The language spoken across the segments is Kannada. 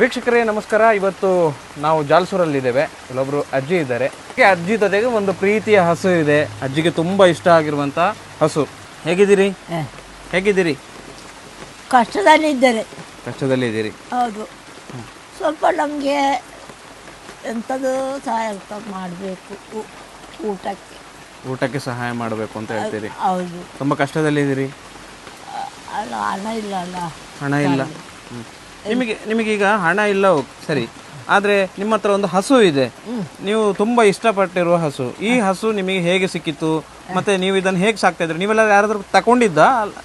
ವೀಕ್ಷಕರೇ ನಮಸ್ಕಾರ. ಇವತ್ತು ನಾವು ಜಾಲ್ಸೂರಲ್ಲಿದ್ದೇವೆ. ಇಲ್ಲೊಬ್ಬರು ಅಜ್ಜಿ ಇದ್ದಾರೆ. ಅಜ್ಜಿ ಜೊತೆಗೆ ಒಂದು ಪ್ರೀತಿಯ ಹಸು ಇದೆ. ಅಜ್ಜಿಗೆ ತುಂಬಾ ಇಷ್ಟ ಆಗಿರುವಂತ ಹಸು. ಹೇಗಿದ್ದೀರಿ? ಹೇಗಿದ್ದೀರಿ? ಹೇಗಿದ್ದೀರಿ ಕಷ್ಟದಲ್ಲಿದ್ದರೆ ಕಷ್ಟದಲ್ಲಿ ಇದ್ದೀರಿ. ಹೌದು. ಸ್ವಲ್ಪ ನಮಗೆ ಎಂಥದ್ದು ಸಹಾಯ ಮಾಡಬೇಕು ಊಟಕ್ಕೆ. ಊಟಕ್ಕೆ ಸಹಾಯ ಮಾಡಬೇಕು ಅಂತ ಹೇಳ್ತೀರಿ. ಹೌದು. ತುಂಬಾ ಕಷ್ಟದಲ್ಲಿ ಇದ್ದೀರಿ. ಅಲ್ಲ ಹಣ ಇಲ್ಲ ಅಲ್ಲ. ಹಣ ಇಲ್ಲ. ನಿಮಗೆ ನಿಮಗೀಗ ಹಣ ಇಲ್ಲ ಸರಿ. ಆದ್ರೆ ನಿಮ್ಮ ಹತ್ರ ಒಂದು ಹಸು ಇದೆ. ನೀವು ತುಂಬಾ ಇಷ್ಟಪಟ್ಟಿರುವ ಹಸು. ಈ ಹಸು ನಿಮಗೆ ಹೇಗೆ ಸಿಕ್ಕಿತು ಮತ್ತೆ ನೀವು ಇದನ್ನು ಹೇಗೆ ಸಾಕ್ತಾ ಇದ್ರಿ? ನೀವೆಲ್ಲ ಯಾರಾದ್ರೂ ತಗೊಂಡಿದ್ದ ಅಲ್ಲ-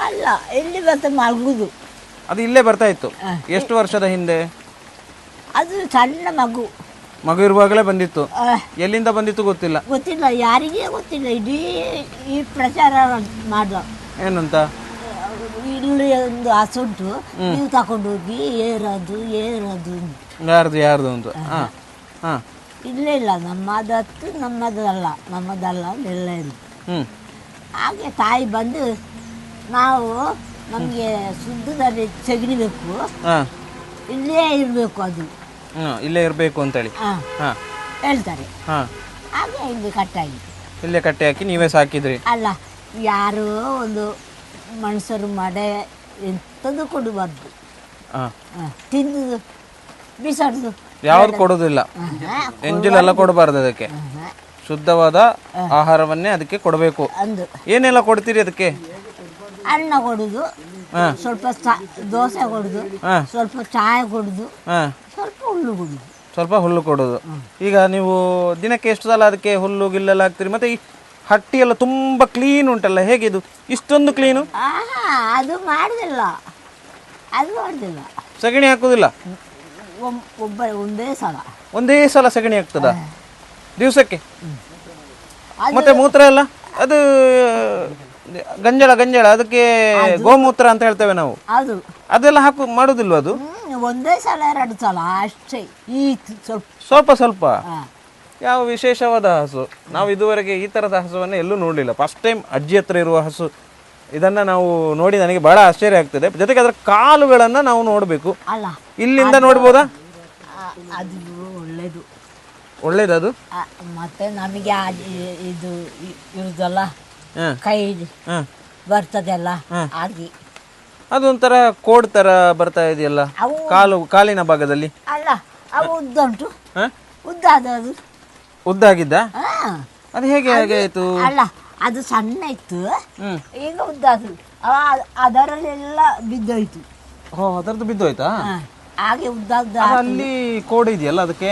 ಅಲ್ಲ ಇಲ್ಲಿ ಮತ್ತೆ ಮಗುದು ಅದು ಇಲ್ಲೇ ಬರ್ತಾ ಇತ್ತು. ಎಷ್ಟು ವರ್ಷದ ಹಿಂದೆ? ಅದು ಸಣ್ಣ ಮಗು. ಮಗು ಇರುವಾಗಲೇ ಬಂದಿತ್ತು. ಎಲ್ಲಿಂದ ಬಂದಿತ್ತು ಗೊತ್ತಿಲ್ಲ. ಗೊತ್ತಿಲ್ಲ ಯಾರಿಗೇ ಗೊತ್ತಿಲ್ಲ. ಇಡೀ ಈ ಪ್ರಚಾರ ಮಾಡ್ದ. ಏನಂತ? ಇಲ್ಲಿ ಒಂದು ಹಸುಂಟು ನೀವು ತಗೊಂಡೋಗಿ ಏರದು ಏರದು ಅಂತ. ಯಾರ್ದು ಯಾರ್ದು ಅಂತ? ಹಾ. ಹಾ ಇಲ್ಲೇ ಇಲ್ಲ ನಮ್ಮದತ್ತು ನಮ್ಮದಲ್ಲ ನಮ್ಮದಲ್ಲ ಎಲ್ಲ ಇಲ್ಲ ಹ್ಮ್. ಹಾಗೆ ತಾಯಿ ಬಂದು ನಾವು ನಮಗೆ ಶುದ್ಧದಲ್ಲಿ ತೆಗಿಬೇಕು ಹಾ. ಇಲ್ಲೇ ಇರಬೇಕು ಅದು. ಹ್ಮ್ ಇಲ್ಲೇ ಇರಬೇಕು ಅಂತೇಳಿ. ಹಾಂ. ಹಾ. ಹೇಳ್ತಾರೆ. ಹಾ. ಹಾಗೆ ಇಲ್ಲಿ ಕಟ್ಟಾಗಿ ಇಲ್ಲೇ ಕಟ್ಟೆ ಹಾಕಿ ನೀವೇ ಸಾಕಿದ್ರಿ. ಅಲ್ಲ ಯಾರು ಒಂದು ಮನುಷ್ಯರು ಮಡೆ ಎಂಥದ್ದು ಕೊಡಬಾರ್ದು ತಿಂದು ಬಿಸಾಡುದು. ಯಾವ್ದು ಕೊಡೋದಿಲ್ಲ. ಎಂಜಿಲೆಲ್ಲ ಕೊಡಬಾರ್ದು ಅದಕ್ಕೆ. ಶುದ್ಧವಾದ ಆಹಾರವನ್ನೇ ಅದಕ್ಕೆ ಕೊಡಬೇಕು. ಅಂದು. ಏನೆಲ್ಲ ಕೊಡ್ತೀರಿ ಅದಕ್ಕೆ? ಅನ್ನ ಕೊಡುದು. ಸ್ವಲ್ಪ ದೋಸೆ ಕೊಡುದು. ಸ್ವಲ್ಪ ಚಾಯ್ ಕೊಡುದು ಹಾ. ಸ್ವಲ್ಪ ಹುಲ್ಲು ಕೊಡುದು. ಸ್ವಲ್ಪ ಹುಲ್ಲು ಕೊಡೋದು. ಈಗ ನೀವು ದಿನಕ್ಕೆ ಎಷ್ಟು ಸಲ ಅದಕ್ಕೆ ಹುಲ್ಲು ಗಿಲ್ಲೆಲ್ಲ ಹಾಕ್ತೀರಿ? ಮತ್ತೆ ಹಟ್ಟಿ ಎಲ್ಲ ತುಂಬಾ ಕ್ಲೀನ್ ಉಂಟಲ್ಲ ಹೇಗಿದು ಇಷ್ಟೊಂದು ಕ್ಲೀನು ಆಹಾ ಅದು ಮಾಡುದಿಲ್ಲ. ಅದು ಮಾಡುದಿಲ್ಲ. ಸಗಣಿ ಹಾಕುದಿಲ್ಲ? ಒಮ್- ಒಬ್ಬ ಒಂದೇ ಸಲ. ಒಂದೇ ಸಲ ಸಗಣಿ ಹಾಕ್ತದ? ದಿವಸಕ್ಕೆ? ಅದು ಮತ್ತೆ ಮೂತ್ರ ಎಲ್ಲ? ಅದು ಗಂಜಳ ಗಂಜಳ ಅದಕ್ಕೆ ಗೋಮೂತ್ರ ಅಂತ ಹೇಳ್ತೇವೆ ನಾವು. ಅದು. ಅದೆಲ್ಲ ಹಾಕು ಮಾಡುದಿಲ್ವ ಅದು? ಹ್ಮ್, ಒಂದೇ ಸಲ ಎರಡು ಸಲ ಅಷ್ಟೇ. ಈ ತ್- ಸ್ವಲ್ಪ ಸ್ವಲ್ಪ. ಸ್ವಲ್ಪ. ಯಾವ ವಿಶೇಷವಾದ ಹಸು? ನಾವು ಇದುವರೆಗೆ ಈ ಥರದ ಹಸುವನ್ನು ಎಲ್ಲೂ ನೋಡಲಿಲ್ಲ. ಫಸ್ಟ್ ಟೈಮ್ ಅಜ್ಜಿ ಹತ್ರ ಇರುವ ಹಸು. ಇದನ್ನು ನಾವು ನೋಡಿ ನನಗೆ ಬಹಳ ಆಶ್ಚರ್ಯ ಆಗ್ತದೆ. ಜೊತೆಗೆ ಅದರ ಕಾಲುಗಳನ್ನು ನಾವು ನೋಡಬೇಕು. ಅಲ್ಲ ಇಲ್ಲಿಂದ ನೋಡ್ಬೋದಾ? ಆ- ಅದು ಒಳ್ಳೇದು. ಒಳ್ಳೇದದು? ಆ, ಮತ್ತೆ ನಮಗೆ ಆ ಇ- ಇದು ಇ- ಇರುದಲ್ಲ? ಹ. ಕೈ ಹ. ಬರ್ತದಲ್ಲ? ಆಗಿ ಅದೊಂಥರ ಕೋಡ್ ತರ ಬರ್ತಾ ಇದೆಯಲ್ಲ? ಅವು ಕಾಲು ಕಾಲಿನ ಭಾಗದಲ್ಲಿ? ಅಲ್ಲ ಅವು ಉದ್ದ ಉಂಟು ಹ? ಉದ್ದ ಅದು ಉದ್ದಾಗಿದ್ದ? ಹಾ. ಅದು ಹೇಗೆ ಹಾಗೆ ಆಯ್ತು? ಅಲ್ಲ ಅದು ಸಣ್ಣ ಇತ್ತು. ಈಗ ಉದ್ದ ಅವ- ಅದರಲ್ಲೆಲ್ಲ ಬಿದ್ದೋಯ್ತು. ಓ ಅದರದ್ದು ಬಿದ್ದೋಯ್ತಾ? ಹ. ಹಾಗೆ ಉದ್ದ ಉದ್ದ ಅದು ಅಲ್ಲಿ ಕೋಡ್ ಇದೆಯಲ್ಲ ಅದಕ್ಕೆ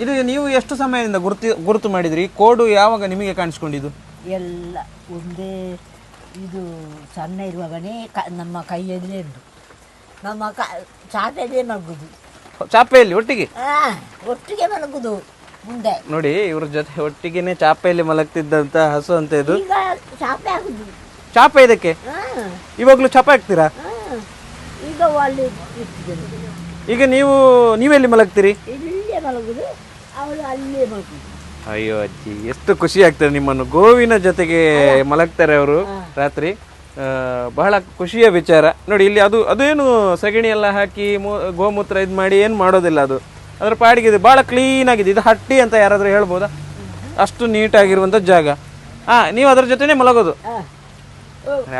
ಇದು ನೀವು ಎಷ್ಟು ಸಮಯದಿಂದ ಗುರುತು ಗುರುತು ಮಾಡಿದ್ರಿ? ಕೋಡು ಯಾವಾಗ ನಿಮಗೆ ಕಾಣಿಸ್ಕೊಂಡಿದ್ದು? ಎಲ್ಲ ಒಂದೇ ಇದು ಸಣ್ಣ ಇರುವಾಗನೇ ಕ ನಮ್ಮ ಕೈಯಲ್ಲೇ ಉಂಟು. ನಮ್ಮ ಕ ಮಲಗುದು ಚಾಪೆಯಲ್ಲಿ ಒಟ್ಟಿಗೆ? ಒಟ್ಟಿಗೆ ಮಲಗುದು ಮುಂದೆ. ನೋಡಿ ಇವ್ರ ಜೊತೆ ಒಟ್ಟಿಗೆನೆ ಚಾಪೆಯಲ್ಲಿ ಮಲಗ್ತಿದ್ದಂತ ಹಸು ಅಂತ ಇದು. ಈಗ ಚಾಪೆ ಆಗುದು. ಚಾಪೆ ಇದಕ್ಕೆ? ಆ, ಇವಾಗ್ಲೂ ಚಾಪೆ ಹಾಕ್ತೀರಾ? ಈಗ ಅಲ್ಲಿ ಇಟ್ಟಿದ್ದೇನೆ. ಈಗ ನೀವು ನೀವೆಲ್ಲಿ ಮಲಗ್ತೀರಿ? ಇಲ್ಲೇ ಮಲಗುದು ಅವಳು ಅಲ್ಲೇ ಮಲಗುದು. ಅಯ್ಯೋ ಅಜ್ಜಿ ಎಷ್ಟು ಖುಷಿ ಆಗ್ತದೆ ನಿಮ್ಮನ್ನು. ಗೋವಿನ ಜೊತೆಗೆ ಮಲಗ್ತಾರೆ ಅವರು ರಾತ್ರಿ. ಬಹಳ ಖುಷಿಯ ವಿಚಾರ. ನೋಡಿ ಇಲ್ಲಿ ಅದು ಅದೇನು ಸಗಣಿ ಎಲ್ಲ ಹಾಕಿ ಮೂ- ಗೋಮೂತ್ರ ಇದು ಮಾಡಿ ಏನು ಮಾಡೋದಿಲ್ಲ ಅದು. ಅದರ ಪಾಡಿಗೆ ಇದೆ ಭಾಳ ಕ್ಲೀನ್ ಆಗಿದೆ. ಇದು ಹಟ್ಟಿ ಅಂತ ಯಾರಾದರೂ ಹೇಳ್ಬೋದಾ? ಅಷ್ಟು ನೀಟಾಗಿರುವಂಥ ಜಾಗ. ಹಾಂ ನೀವು ಅದ್ರ ಜೊತೆನೇ ಮಲಗೋದು.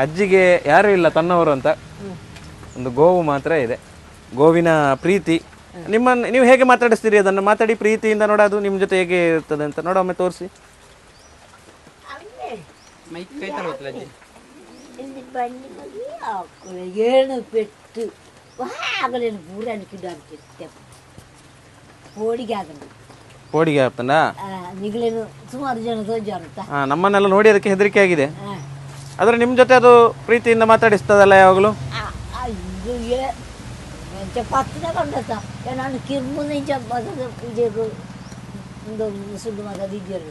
ಅಜ್ಜಿಗೆ ಯಾರೂ ಇಲ್ಲ ತನ್ನವರು ಅಂತ. ಒಂದು ಗೋವು ಮಾತ್ರ ಇದೆ. ಗೋವಿನ ಪ್ರೀತಿ. ನಿಮ್ಮನ್ನು ನೀವು ಹೇಗೆ ಮಾತಾಡಿಸ್ತೀರಿ ಅದನ್ನು? ಮಾತಾಡಿ ಪ್ರೀತಿಯಿಂದ ನೋಡೋದು ನಿಮ್ಮ ಜೊತೆ ಹೇಗೆ ಇರ್ತದೆ ಅಂತ. ನೋಡೊಮ್ಮೆ ತೋರಿಸಿ. ಇಲ್ಲಿ ಬನ್ನಿ ಹೋಗಿ ಹಾಕೊಳ್ಳಿ ಏನು ಪೆಟ್ಟು. ಆಗಲೇನು ಪೂರ ಅನ್ಕಿದ್ದು ಹೋಳಿಗೆ ಆಗಲಿ. ಹೋಳಿಗೆ ಆಗ್ತಾನ ಈಗಲೇನು ಸುಮಾರು ಜನ ತೋಜಾರಂತ ಹಾ ನಮ್ಮನ್ನೆಲ್ಲ ನೋಡಿ ಅದಕ್ಕೆ ಹೆದರಿಕೆ ಆಗಿದೆ. ಆದ್ರೆ ನಿಮ್ಮ ಜೊತೆ ಅದು ಪ್ರೀತಿಯಿಂದ ಮಾತಾಡಿಸ್ತದಲ್ಲ ಯಾವಾಗಲೂ? ಪತ್ತಿನ ಕಂಡತ ನಾನು ಕಿರ್ಮುನ ಒಂದು ಮುಸುಡು ಮಗ ದಿದ್ಯರು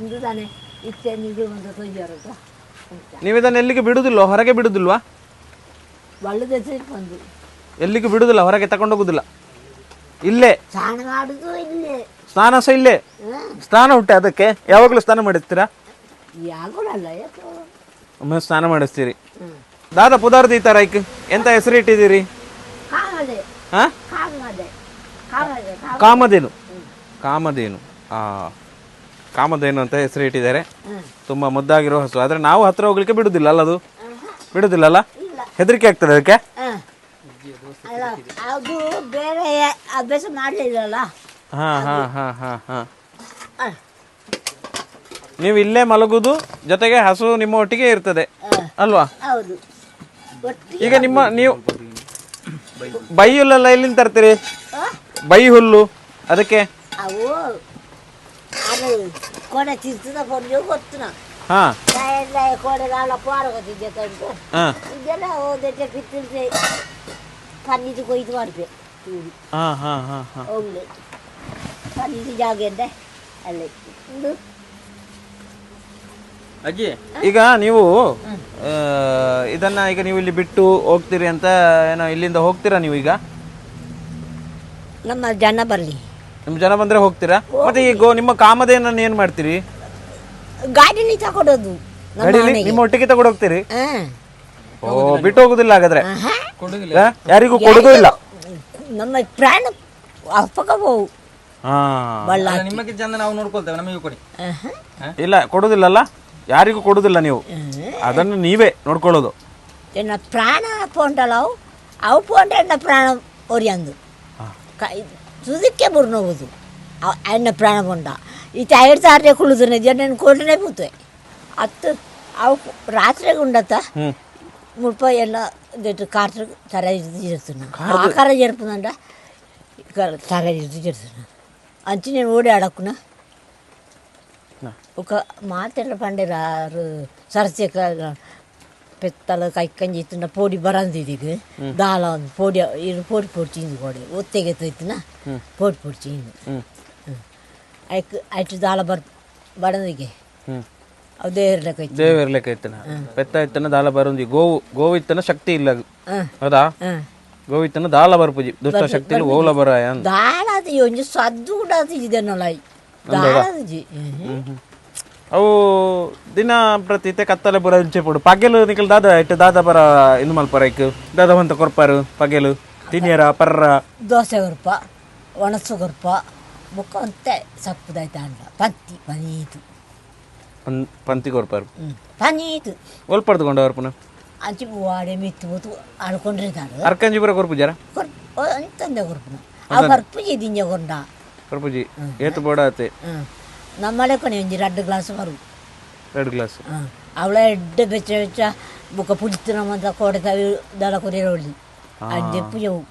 ಇಂದು ತಾನೇ ಇತ್ತೆ ನಿಗಳು ಒಂದು ತೋಜಾರಂತ ಅಂತ ನೀವು ಇದನ್ನು ಎಲ್ಲಿಗೆ ಬಿಡುದಿಲ್ವಾ? ಹೊರಗೆ ಒಳ್ಳೆದ ಬಂದು. ಎಲ್ಲಿಗೂ ಬಿಡುದಿಲ್ಲ ಹೊರಗೆ ತಗೊಂಡೋಗುದಿಲ್ಲ ಇಲ್ಲೇ. ಸ್ನಾನ ಮಾಡುದು ಇಲ್ಲೇ. ಸ್ನಾನ ಸಹ ಇಲ್ಲೇ. ಸ್ನಾನ ಹುಟ್ಟೆ ಅದಕ್ಕೆ. ಯಾವಾಗಲೂ ಸ್ನಾನ ಮಾಡಿಸ್ತೀರಾ? ಒಮ್ಮೆ ಸ್ನಾನ ಮಾಡಿಸ್ತೀರಿ. ದಾದಾ ಪುದಾರ್ದ ಈ ಥರ ಐಕ್. ಎಂತ ಹೆಸರು ಇಟ್ಟಿದ್ದೀರಿ? ಹಾ? ಕಾಮಧೇನು. ಕಾಮಧೇನು. ಆ. ಕಾಮಧೇನು ಅಂತ ಹೆಸರು ಇಟ್ಟಿದ್ದಾರೆ. ತುಂಬಾ ಮುದ್ದಾಗಿರೋ ಹಸು. ಆದ್ರೆ ನಾವು ಹತ್ರ ಹೋಗ್ಲಿಕ್ಕೆ ಬಿಡುದಿಲ್ಲ ಅಲ್ಲ ಅದು? ಬಿಡುದಿಲ್ಲ ಅಲ್ಲ? ಹೆದರಿಕೆ ಆಗ್ತದೆ ಅದಕ್ಕೆ? ಹ. ಅಲ್ಲ ಅದು ಬೇರೆ ಅಭ್ಯಾಸ ಮಾಡಲಿಲ್ಲಲ್ಲ? ಹಾ ಹಾ ಹಾ ಹಾ ಹಾ. ನೀವು ಇಲ್ಲೇ ಮಲಗುದು ಜೊತೆಗೆ ಹಸು ನಿಮ್ಮ ಒಟ್ಟಿಗೆ ಇರ್ತದೆ. ಅಲ್ವಾ? ಹೌದು. ಈಗ ನಿಮ್ಮ ನೀವು ಬೈ ಹುಲ್ಲೆಲ್ಲ ಎಲ್ಲಿಂದ ತರ್ತೀರಿ? ಬೈ ಹುಲ್ಲು ಅದಕ್ಕೆ? ಅವು ಕೊಡೆ ತಿರ್ತದ ಕೊಂಡು ಗೊತ್ತುನ? ಹಾಂ. ಎಲ್ಲ ಕೊಡೆಗಾಲ ಪಾರಗೋತಿದ್ದೆ ತಂದು ಇದೆಲ್ಲ ಹೋದಕ್ಕೆ ಪಿತ್ತಿಲ್ದೆ ಪನ್ನಿದು ಕೊಯ್ದು ಮಾಡಿದೆ. ಹಾಂ ಹಾಂ ಹಾಂ ಹಾ. ಹೋಗ್ಲಿ ಪನ್ನೀರು ಜಾಗ ಇದೆ ಅಲ್ಲಿ. ಒಂದು ಅಜ್ಜಿ ಈಗ ನೀವು ಇದನ್ನ ಈಗ ನೀವು ಇಲ್ಲಿ ಬಿಟ್ಟು ಹೋಗ್ತೀರಿ ಅಂತ ಏನೋ ಇಲ್ಲಿಂದ ಹೋಗ್ತೀರಾ ನೀವು ಈಗ? ನಮ್ಮ ಜನ ಬರಲಿ. ನಿಮ್ ಜನ ಬಂದ್ರೆ ಹೋಗ್ತೀರಾ? ಮತ್ತೆ ಈ ಗೋ ನಿಮ್ಮ ಕಾಮದೇನ ಏನ್ ಮಾಡ್ತೀರಿ? ಗಾಡಿಲಿ ತಗೊಡೋದು ನಮ್ಮ ಮನೆಗೆ. ನಿಮ್ಮ ಒಟ್ಟಿಗೆ ತಗೊಂಡು ಹೋಗ್ತೀರಿ? ಹಾಂ. ಓ ಬಿಟ್ಟು ಹೋಗುದಿಲ್ಲ ಹಾಗಾದ್ರೆ. ಆ? ಯಾರಿಗೂ ಕೊಡುಗೂ ಇಲ್ಲ. ನಮ್ಮ ಪ್ರಾಣ ಅಪ್ಪಕ ಹೋವು ಹಾ ಬಳ್ಳ ನಿಮಗೆ ಚಂದ ನಾವು ನೋಡ್ಕೊಳ್ತೇವೆ ನಮಗೆ ಕೊಡಿ. ಆಹಾ. ಇಲ್ಲ ಕೊಡುದಿಲ್ಲಲ್ಲ. ಯಾರಿಗೂ ಕೊಡುದಿಲ್ಲ ನೀವು. ಅದನ್ನು ನೀವೇ ನೋಡ್ಕೊಳ್ಳೋದು. ಎನ್ನ ಪ್ರಾಣ ಪೋಂಟಲವು ಅವು. ಪೋಂಟ ಎನ್ನ ಪ್ರಾಣ ಒರಿಯಂದು చూసిక్కే బుర్రవ్వుతూ ఆయన ప్రాణం ఉండా ఈ టైర్ తారే కుళ్ళుతున్నది నేను కోళ్ళనే పోతాయి. అత్త రాత్రి ఉండత ముప్పై ఏళ్ళ కార్త తర చేస్తున్నా ఆకార జరుపుతుందంట తర చేస్తున్నా అంచి నేను ఓడి అడక్కున ఒక మా తెల్ల పండే రారు సరస్య ಪೆತ್ತಲ ಕೈಕಂಜಿ ಇತ್ತಿನ ಪೋಡಿ ಬರಂದಿದ್ದೀಗ ದಾಲ ಒಂದು ಪೋಡಿ ಇದು ಪೋಡಿ ಪೋಡಿ ಚೀಂದು ಕೊಡೆ. ಒತ್ತೆಗೆ ತೈತಿನ ಪೋಡಿ ಪೋಡಿ ಚೀಂದು. ಐಕ್ ಐಟು ದಾಳ ಬರ್ ಬಡಂದಿಗೆ. ಅವು ದೇವರ್ಲಕ ಐತಿ ದೇವರ್ಲಕ ಐತನ ಪೆತ್ತ ಐತನ ದಾಲ ಬರಂದಿ. ಗೋವು ಗೋವು ಇತ್ತನ ಶಕ್ತಿ ಇಲ್ಲ ಹೌದಾ? ಗೋವಿತ್ತನ ದಾಲ ಬರ್ಪುಜಿ. ದುಷ್ಟ ಶಕ್ತಿ ಓಲ ಬರಾಯ ದಾಳ ಅದು ಒಂಜಿ ಸದ್ದು ಕೂಡ ಅದು ಇದೆ ನೋಲಾಯಿ ದಾಳ ಅದು ಅವು ದಿನ ಪ್ರತಿ ಕತ್ತಲೆ ಬುರ ಇಂಚೆ ಪುಡು. ಪಗೆಲು ನಿಕಲ್ ದಾದ ಇಟ್ಟು ದಾದ ಬರ ಇನ್ನು ಮಲ್ಪರ ಇಕ್ಕು ದಾದ ಬಂತ ಕೊರ್ಪಾರು ಪಗೆಲು. ತಿನಿಯರ ಪರ್ರ. ದೋಸೆ ಕೊರ್ಪ ಒಣಸು ಕೊರ್ಪ ಬೊಕ್ಕ ಅಂತೆ ಸಪ್ಪದಾಯ್ತು ಅಂಡ ಪಂತಿ ಪನೀತು. ಪಂತಿ ಕೊರ್ಪಾರು. ಪನೀತು. ಒಲ್ಪಡ್ದು ಕೊಂಡವ್ರು ಪುನಃ? ಅಂಚಿ ವಾಡೆ ಮಿತ್ತುವುದು ಅಳ್ಕೊಂಡಿರ್ತಾಳು ಅರ್ಕಂಜಿ ಬರ ಕೊರ್ಪುಜಾರ ಕೊರ್ಪು ಅಂತಂದೆ ಕೊರ್ಪನ. ಆ ಕೊರ್ಪುಜಿ ದಿನ್ಯ ಕೊಂಡ ಕೊರ್ಪುಜಿ ಏತು ಬೋಡ ಆತೆ നമ്മളെ കൊണിയഞ്ചി രണ്ട് ഗ്ലാസ് വരും രണ്ട് ഗ്ലാസ്. അവളെ എട്ട് വെച്ച വെച്ച ബുക്ക പുലിത്തണമെന്ന കോടത്തെ ഇതാളെ കുറിയൊള്ളി അതിൻ്റെ പുജവും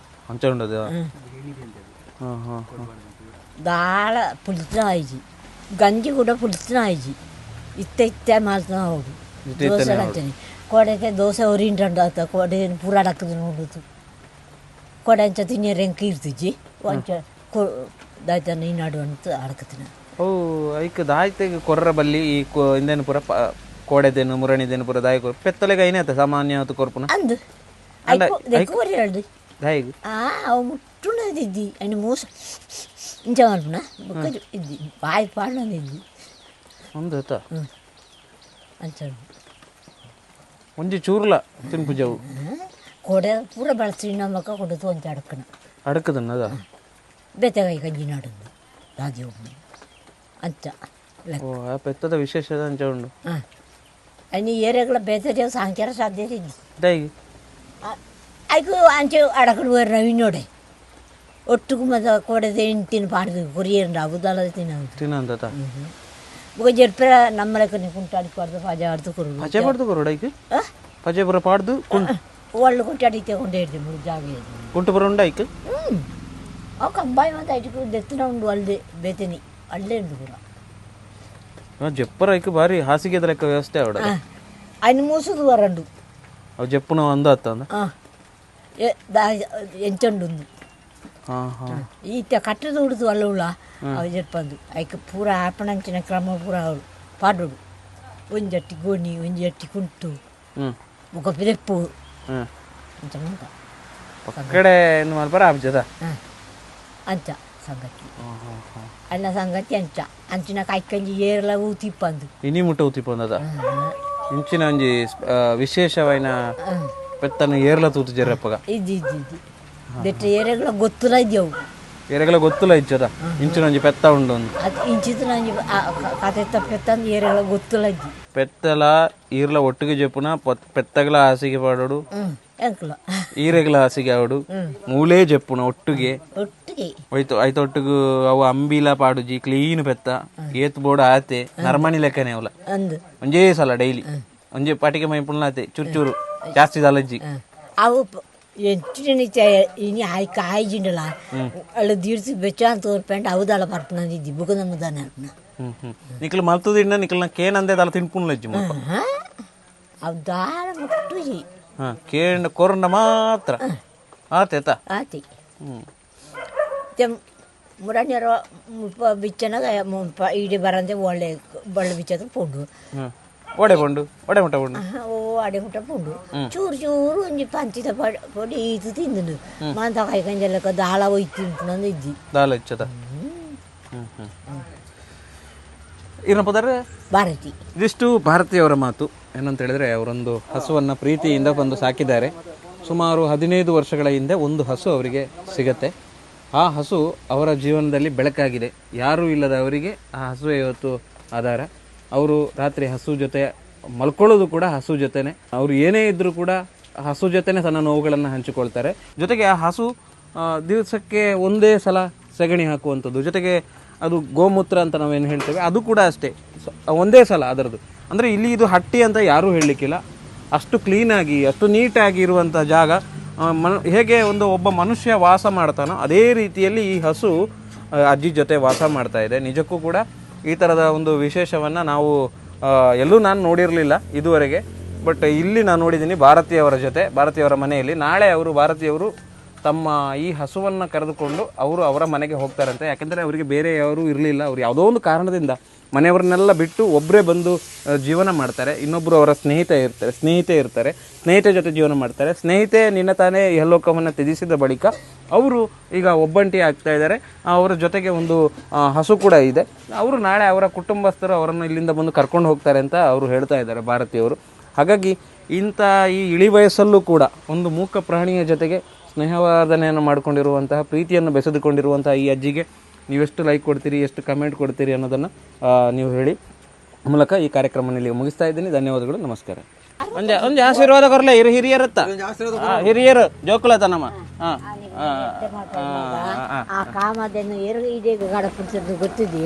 ധാളെ പുലിത്തനായി ಗಂಜಿ ಕೂಡ ಪುಡ್ತಾಯಿಜಿ ಇತ್ತ ಇತ್ತ ಮಾಡ್ತಾ ಹೌದು ದೋಸೆ ಹಾಕ್ತೀನಿ ಕೊಡೆಗೆ ದೋಸೆ ಒರಿಂಟಂಡು ಆಗ್ತಾ ಕೊಡೆ ಪೂರಾಡ ಹಾಕಿದ್ರು ನೋಡೋದು ಕೊಡೆ ಅಂಚ ತಿನ್ನಿಯರ್ ಹೆಂಗೆ ಕೀರ್ತಿಜಿ ಒಂಚ ಕೊ ಈ ನಾಡು ಅಂತ ಓ ಐಕ ದಾಯ್ತೆಗೆ ಕೊರ್ರ ಬಲ್ಲಿ ಈ ಕೊ ಇಂದೇನು ಪುರ ಪ ಕೋಡೆದೇನು ಮುರಣಿದೇನು ಪುರ ದಾಯಿ ಕೊರ್ ಪೆತ್ತಲೆಗ ಐನೇತ ಸಾಮಾನ್ಯ ಹೊತ್ತು ಕೊರ್ಪುನ. ಅಂದು? ಹೇಳ್ದು ಆ ಅವು ಮುಟ್ಟುಣದಿದ್ದಿ ಅಣ್ಣ ಮೂಸ. ಇಂಚ ಮಾಡ್ಪುನ ಬುಕ್ಕ ಇದ್ದಿ ಬಾಯಿ ಪಾಡ್ನದಿದ್ದಿ. ಒಂದು ಆತ ಅಂಚಡು ಒಂಜಿ ಚೂರ್ಲ ತಿನ್ಪುಜವು. ಕೊಡೆ ಪೂರ ಬಳಸಿ ನಮ್ಮಕ್ಕ ಕೊಡದು ಒಂಚ ಅಡಕ್ಕನ ಅಡಕದನ್ನದ ಬೆತ್ತಗಾಯಿ ಗಂಜಿ ನಾಡಂದು. ರಾಜಿ ಹೋಗ್ನಿ ಅಂಚ ಲೆಕ್ಕ ಓ ಆ ಪೆತ್ತದ ವಿಶೇಷದ ಅಂಚ ಉಂಡು ಹಾಂ ಅಯ್ನಿ ಏರಿಯಾಗಳ ಬೇತಡೆ ಸಾಂಕ್ಯಾರ ಸಾಧ್ಯತೆ ಇದ್ದಿ ದಾಯಿಗ್ ಐಕು ಅಂಚೆ ಅಡಕಡು ಬೇರೆ ನಾವು ಇನ್ನೋಡೆ ಒಟ್ಟಿಗೂ ಮದ ಕೊಡದೆ ಇಂಟಿನ ಪಾಡ್ದು ಕೊರಿಯರ್ ಅಬುದಾಲ ತಿನ್ನೋದು ತಿನ್ನಂತತ ಬುಗ ಜರ್ಪೆ ನಮ್ಮ ಲೆಕ್ಕ ಕುಂಟಾಡಿ ಪಾಡ್ದು ಪಾಜ ಆಡ್ದು ಕೊರು ಪಜೆ ಪಡ್ದು ಕೊರು ಡೈಕ್ ಪಜೆ ಬರ ಪಾಡ್ದು ಕುಂಟು ಒಳ್ಳೆ ಕುಂಟಾಡಿ ತಗೊಂಡು ಹೇಳ್ದೆ ಮೂರು ಜಾಗ ಇದೆ ಕುಂಟು ಬರ ಉಂಡಾಯ್ಕ್ ಹ್ಞೂ ఒక అబ్బాయి మాత్రం ఇటుకు దెత్తున ఉండు వాళ్ళదే బేతిని ಅಲ್ಲೇಂದು ಕೂಡ ಜಪ್ಪರಕ್ಕೆ ಬಾರಿ ಹಾಸಿಗೆದ ಲೆಕ್ಕ ವ್ಯವಸ್ಥೆ ಅವಡ ಅಯ್ನ ಮೂಸುದು ವರಂಡು ಅವು ಜಪ್ಪನ ಒಂದು ಅತ್ತ ಅಂದ ಎಂಚಂಡು ಈತ ಕಟ್ಟದ ಹುಡುದು ಅಲ್ಲ ಉಳ್ಳ ಅವು ಜಪ್ಪಂದು ಅದಕ್ಕೆ ಪೂರ ಆಪಣಂಚಿನ ಕ್ರಮ ಪೂರ ಅವಳು ಪಾಡೋಡು ಒಂದು ಅಟ್ಟಿ ಗೋಣಿ ಒಂದು ಅಟ್ಟಿ ಕುಂಟು ಮುಖ ಪಿದೆಪ್ಪು ಅಂತ ಪಕ್ಕಡೆ ಏನು ಮಾಡ್ಬಾರ ಆಬ್ಜದ ಅಂತ సంగతి అన్న సంగతి అంచ అంచిన కైకంజి ఏర్ల ఊతిప్పందు ಇನಿ ಮುಟ್ಟ ಉತ್ತಿ ಪೊಂದದ ಇಂಚಿನ ಒಂಜಿ ಆ, ವಿಶೇಷವೈನ ಪೆತ್ತನ ಏರ್ಲ ತೂತು ಜರ್ರಪ್ಪಗ ఇది ఇది ఇది ಬೆಟ್ಟ ಏರೆಗಳ ಗೊತ್ತಿಲ್ಲ ಇದ್ದವು ಏರೆಗಳ ಗೊತ್ತಿಲ್ಲ ಇಚ್ಚದ ಇಂಚಿನ ಒಂಜಿ ಪೆತ್ತ ಉಂಡು ಒಂದು ಅದು ಇಂಚಿತ್ತು ನಂಗೆ ಕತೆ ತಪ್ಪೆತ್ತಂದು ಏರೆಗಳ ಗೊತ್ತಿಲ್ಲ ಇದ್ದಿ ಪೆತ್ತಲ ಈರ್ಲ ಒಟ್ಟಿಗೆ ಜಪ್ಪುನ ಪತ್- ಪೆತ್ತಗಲ ಹಾಸಿಗೆ ಪಾಡೋಡು ಹಾಸಿಗೆ ಆವಡು ಮೂಲೇ ಜಪ್ಪುನ ಒಟ್ಟಿಗೆ. ಒಯ್ತು ಆಯ್ತು ಒಟ್ಟಿಗೆ ಅವು ಅಂಬಿಲ ಪಾಡುಜಿ ಕ್ಲೀನ್ ಪೆತ್ತ ಏತ್ ಬೋರ್ಡ್ ಆತೆ ನರ್ಮಣಿ ಲೆಕ್ಕನೆ ಅವಲ. ಒಂಜೇ ಸಲ ಡೈಲಿ. ಒಂಜೇ ಪಾಟಿಗೆ ಮೈ ಆತೆ ಚೂರು ಚೂರು ಜಾಸ್ತಿ ದಲಜ್ಜಿ ಅವು ಎಂಟು ಇನಿ ಆಯ್ ಕಾಯ್ಜಿಂಡಲ್ಲ ಅಳು ದೀಡ್ಸಿ ಬೆಚ್ಚ ಅಂತ ತೋರ್ಪೆಂಡ್ ಅವದಲ್ಲ ಬರ್ಪನಂದಿದ್ದಿ ಬುಗ ನಮ್ಮದಾನೆ ಅರ್ಪಣ ಹ್ಮ್ ಹ್ಮ್. ನಿಕ್ಲು ಮಲ್ತುದಿಂಡ ನಿಕ್ಲನ ಕೇನಂದೆ ದಲ ತಿನ್ಪುಣ್ಲಜ್ಜಿ ಮುಲ್ಪ ಅವು ದಾರ ಮುಟ್ಟುಜಿ. ಹಾ ಕೇಂಡ ಕೊರಂಡ ಮಾತ್ರ. ಆತೇತ ಆತಿ ಹ್ಮ್. ಬಿಚ್ಚನ ಮುರಣ್ಯರ ಬಿಚ್ಚನಾಗ ಇಡೀ ಬರಂದೆ ಒಳ್ಳೆ ಬಳ್ಳ ಬಿಚ್ಚದ ಪುಂಡು. ಒಡೆ ಪೊಂಡು ಒಡೆ ಮುಟ್ಟ ಪುಂಡು. ಓ ಅಡೆ ಮುಟ್ಟ ಪುಂಡು. ಚೂರು ಚೂರು ಒಂಜಿ ಪಂಚಿದ ಪಡ್ ಈತು ತಿಂದು ಮಾಂತ ಕೈಕಂಜಲಕ್ಕ ದಾಳ ಒಯ್ತು ಉಂಟು ಇದ್ದಿ ದಾಲ ಇಚ್ಚದ? ಏನಪ್ಪ ಭಾರತಿ. ಇದಿಷ್ಟು ಭಾರತೀಯವರ ಮಾತು. ಏನಂತ ಹೇಳಿದ್ರೆ ಅವರೊಂದು ಹಸುವನ್ನ ಪ್ರೀತಿಯಿಂದ ಬಂದು ಸಾಕಿದ್ದಾರೆ. ಸುಮಾರು ಹದಿನೈದು ವರ್ಷಗಳ ಹಿಂದೆ ಒಂದು ಹಸು ಅವರಿಗೆ ಸಿಗತ್ತೆ. ಆ ಹಸು ಅವರ ಜೀವನದಲ್ಲಿ ಬೆಳಕಾಗಿದೆ. ಯಾರೂ ಇಲ್ಲದ ಅವರಿಗೆ ಆ ಹಸು ಇವತ್ತು ಆಧಾರ. ಅವರು ರಾತ್ರಿ ಹಸು ಜೊತೆ ಮಲ್ಕೊಳ್ಳೋದು ಕೂಡ ಹಸು ಜೊತೆನೆ. ಅವರು ಏನೇ ಇದ್ದರೂ ಕೂಡ ಹಸು ಜೊತೆನೆ ತನ್ನ ನೋವುಗಳನ್ನು ಹಂಚಿಕೊಳ್ತಾರೆ. ಜೊತೆಗೆ ಆ ಹಸು ದಿವಸಕ್ಕೆ ಒಂದೇ ಸಲ ಸಗಣಿ ಹಾಕುವಂಥದ್ದು. ಜೊತೆಗೆ ಅದು ಗೋಮೂತ್ರ ಅಂತ ನಾವೇನು ಹೇಳ್ತೇವೆ, ಅದು ಕೂಡ ಅಷ್ಟೇ. ಒಂದೇ ಸಲ ಅದರದ್ದು. ಅಂದರೆ ಇಲ್ಲಿ ಇದು ಹಟ್ಟಿ ಅಂತ ಯಾರೂ ಹೇಳಲಿಕ್ಕಿಲ್ಲ. ಅಷ್ಟು ಕ್ಲೀನಾಗಿ ಅಷ್ಟು ನೀಟಾಗಿ ಇರುವಂಥ ಜಾಗ. ಮನು, ಹೇಗೆ ಒಂದು ಒಬ್ಬ ಮನುಷ್ಯ ವಾಸ ಮಾಡ್ತಾನೋ ಅದೇ ರೀತಿಯಲ್ಲಿ ಈ ಹಸು ಅಜ್ಜಿ ಜೊತೆ ವಾಸ ಮಾಡ್ತಾ ಇದೆ. ನಿಜಕ್ಕೂ ಕೂಡ ಈ ಥರದ ಒಂದು ವಿಶೇಷವನ್ನು ನಾವು ಎಲ್ಲೂ ನಾನು ನೋಡಿರಲಿಲ್ಲ ಇದುವರೆಗೆ. ಬಟ್ ಇಲ್ಲಿ ನಾನು ನೋಡಿದ್ದೀನಿ ಭಾರತೀಯವರ ಜೊತೆ, ಭಾರತೀಯವರ ಮನೆಯಲ್ಲಿ. ನಾಳೆ ಅವರು, ಭಾರತೀಯವರು ತಮ್ಮ ಈ ಹಸುವನ್ನು ಕರೆದುಕೊಂಡು ಅವರು ಅವರ ಮನೆಗೆ ಹೋಗ್ತಾರಂತೆ. ಯಾಕೆಂದರೆ ಅವರಿಗೆ ಬೇರೆ ಯಾರೂ ಇರಲಿಲ್ಲ. ಅವ್ರು ಯಾವುದೋ ಒಂದು ಕಾರಣದಿಂದ ಮನೆಯವರನ್ನೆಲ್ಲ ಬಿಟ್ಟು ಒಬ್ಬರೇ ಬಂದು ಜೀವನ ಮಾಡ್ತಾರೆ. ಇನ್ನೊಬ್ಬರು ಅವರ ಸ್ನೇಹಿತ ಇರ್ತಾರೆ, ಸ್ನೇಹಿತೆ ಇರ್ತಾರೆ. ಸ್ನೇಹಿತೆ ಜೊತೆ ಜೀವನ ಮಾಡ್ತಾರೆ. ಸ್ನೇಹಿತೆ ನಿನ್ನ ತಾನೇ ಯಲೋಕವನ್ನು ತ್ಯಜಿಸಿದ ಬಳಿಕ ಅವರು ಈಗ ಒಬ್ಬಂಟಿ ಆಗ್ತಾ ಇದ್ದಾರೆ. ಅವರ ಜೊತೆಗೆ ಒಂದು ಹಸು ಕೂಡ ಇದೆ. ಅವರು ನಾಳೆ ಅವರ ಕುಟುಂಬಸ್ಥರು ಅವರನ್ನು ಇಲ್ಲಿಂದ ಬಂದು ಕರ್ಕೊಂಡು ಹೋಗ್ತಾರೆ ಅಂತ ಅವರು ಹೇಳ್ತಾ ಇದ್ದಾರೆ ಭಾರತೀಯವರು ಹಾಗಾಗಿ ಇಂಥ ಈ ಇಳಿ ವಯಸ್ಸಲ್ಲೂ ಕೂಡ ಒಂದು ಮೂಕ ಪ್ರಾಣಿಯ ಜೊತೆಗೆ ಸ್ನೇಹವಾದನೆಯನ್ನು ಮಾಡಿಕೊಂಡಿರುವಂತಹ, ಪ್ರೀತಿಯನ್ನು ಬೆಸೆದುಕೊಂಡಿರುವಂತಹ ಈ ಅಜ್ಜಿಗೆ ನೀವೆಷ್ಟು ಲೈಕ್ ಕೊಡ್ತೀರಿ ಎಷ್ಟು ಕಮೆಂಟ್ ಕೊಡ್ತೀರಿ ಅನ್ನೋದನ್ನು ನೀವು ಹೇಳಿ. ಮೂಲಕ ಈ ಕಾರ್ಯಕ್ರಮ ಇಲ್ಲಿ ಮುಗಿಸ್ತಾ ಇದ್ದೀನಿ. ಧನ್ಯವಾದಗಳು ನಮಸ್ಕಾರ. ಒಂದು ಒಂದು ಆಶೀರ್ವಾದ ಕೊರಲೆ ಹಿರಿ ಹಿರಿಯರತ್ತ. ಹಿರಿಯರು ಜೋಕುಲತನಮ್ಮ. ಹಾಂ ಆ ಕಾಮದನ್ನು ಏರು ಇದೇ ಗಡಪಡಿಸೋದು ಗೊತ್ತಿದೆ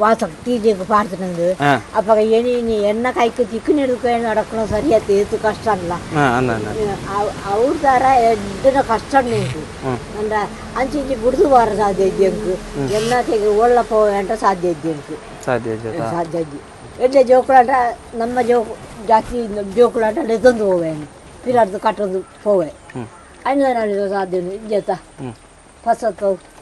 ವಾಸ ತೀಜೆಗೆ ಪಾಡ್ತನಂದು ಹಾಂ ಅಪ್ಪ ಏನಿ ನೀ ಎಣ್ಣ ಕಾಯ್ಕ ತಿಕ್ಕು ನೆಡ್ಕೊಂಡು ನಡಕಣ ಸರಿಯಾತ ಏತು ಕಷ್ಟ ಅಲ್ಲ. ಹಾಂ ಅನ್ನ ಅನ್ನ ಅವ್ರ ದಾರ ಎಡ್ಡನ ಕಷ್ಟ ಉಂಟು ಅಂದ್ರ ಅಂಚಿ ಬಿಡ್ದು ಬಾರ ಸಾಧ್ಯ ಇದ್ದೆ ಅಂಕು? ಎನ್ನ ತೆಗೆ ಒಳ್ಳ ಪೋ ಅಂಟ ಸಾಧ್ಯ ಇದ್ದೆ ಅಂಕು? ಸಾಧ್ಯ ಜೊತೆ ಸಾಧ್ಯ ಇದ್ದಿ ಎಡ್ಡೆ ಜೋಕುಳಾಟ ನಮ್ಮ ಜೋಕು ಜಾಸ್ತಿ ಜೋಕುಳಾಟ ಲೆತೊಂದು ಹೋವೆ ಪಿರಾರ್ದು ಕಟ್ಟೊಂದು ಹೋವೆ. ಹ್ಮ್. ಅಣ್ಣ ಸಾಧ್ಯ ಇಜ್ಜತ ಹ್ಞೂ ಫಸತ್ತು ಹಾಂ